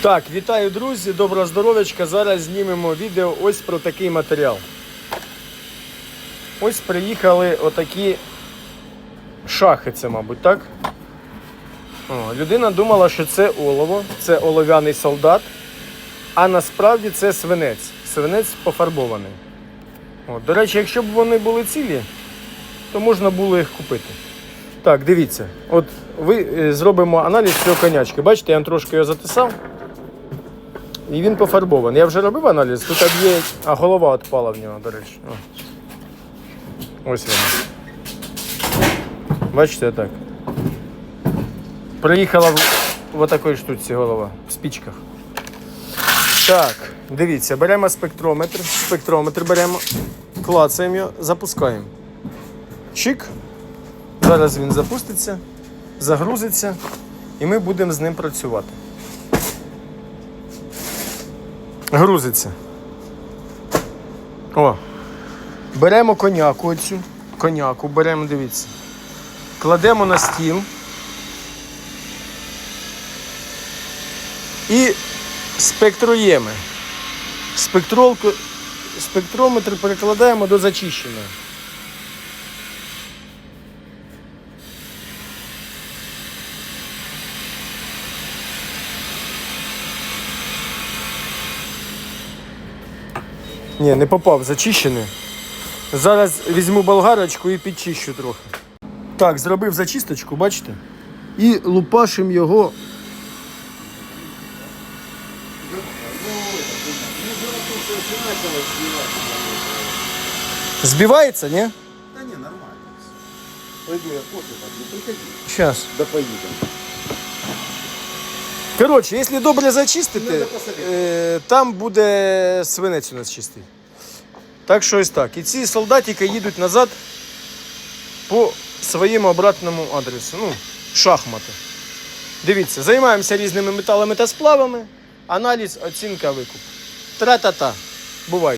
Так, вітаю, друзі, доброго здоров'ячка. Зараз знімемо відео ось про такий матеріал. Ось приїхали отакі шахи, це, мабуть, так? О, людина думала, що це олово, це олов'яний солдат, а насправді це свинець. Свинець пофарбований. О, до речі, якщо б вони були цілі, то можна було їх купити. Так, дивіться, от ви е, зробимо аналіз цього конячки. Бачите, я трошки його затисав. І він пофарбований. Я вже робив аналіз, тут є. А голова відпала в нього, до речі. О. Ось вона. Бачите, так. Приїхала в, в отакій штуці голова, в спічках. Так, дивіться, беремо спектрометр. Спектрометр беремо, клацаємо його, запускаємо. Чик. Зараз він запуститься, загрузиться, і ми будемо з ним працювати. Грузиться. О. Беремо коняку оцю. Коняку беремо, дивіться. Кладемо на стіл. І спектруємо. Спектролку, спектрометр перекладаємо до зачищеного. Ні, не попав, зачищений. Зараз візьму болгарочку і підчищу трохи. Так, зробив зачисточку, бачите? І лупашим його. Збивається, ні? Да не, нормально. Пойду я кофе попью, приходи. Зараз. Да поедем. Коротше, якщо добре зачистити, е, там буде свинець у нас чистий. Так що ось так. І ці солдатики їдуть назад по своєму обратному адресу. Ну, шахмати. Дивіться, займаємося різними металами та сплавами. Аналіз, оцінка, викуп. Тра-та-та. Бувай.